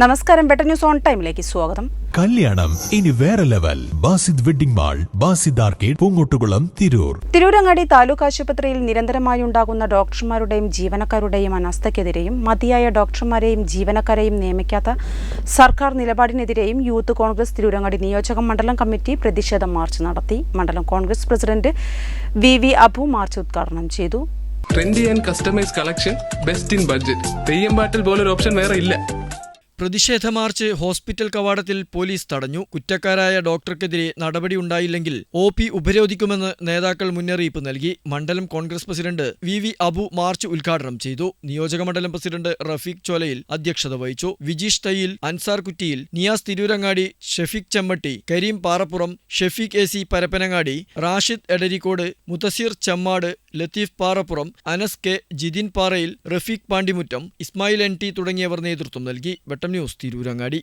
നമസ്കാരം better news on ടൈമിലേക്ക് സ്വാഗതം. കല്യാണം ഇനി വേറെ level. Basid wedding mall Basid arcade Poonkottukulam Tirur. Tirurangadi taluk ആശുപത്രിയിൽ നിരന്തരമായി ഉണ്ടാകുന്ന ഡോക്ടർമാരുടെയും ജീവനക്കാരുടെയും അനാസ്ഥയ്ക്കെതിരെയും മതിയായ ഡോക്ടർമാരെയും ജീവനക്കാരെയും നിയമിക്കാത്ത സർക്കാർ നിലപാടിനെതിരെയും യൂത്ത് കോൺഗ്രസ് തിരൂരങ്ങാടി നിയോജക മണ്ഡലം കമ്മിറ്റി പ്രതിഷേധ മാർച്ച് നടത്തി. മണ്ഡലം Congress president V V Abu march ഉദ്ഘാടനം ചെയ്തു. Trendy and customise collection best in budget Theyyam പാട്ടിൽ പോലൊരു ഓപ്ഷൻ വേറെ ഇല്ല. പ്രതിഷേധ മാർച്ച് ഹോസ്പിറ്റൽ കവാടത്തിൽ പോലീസ് തടഞ്ഞു. കുറ്റക്കാരായ ഡോക്ടർക്കെതിരെ നടപടിയുണ്ടായില്ലെങ്കിൽ ഒ പി ഉപരോധിക്കുമെന്ന് നേതാക്കൾ മുന്നറിയിപ്പ് നൽകി. മണ്ഡലം Congress president V V Abu march ഉദ്ഘാടനം ചെയ്തു. നിയോജക മണ്ഡലം പ്രസിഡന്റ് റഫീഖ് ചോലയിൽ അധ്യക്ഷത വഹിച്ചു. Vijeesh Thayyil Ansar Kuttiyil Niyas Tirurangadi Shefeeq Chemmatti Kareem Parappuram Shefeeq A C Parappanangadi Rashid Edarikode Muthaseer Chemmad Latheef Parappuram Anas K. Jithin Parayil Rafeeq Pandimuttam Ismail N. T തുടങ്ങിയവർ നേതൃത്വം നൽകി. Vettam news Tirurangadi.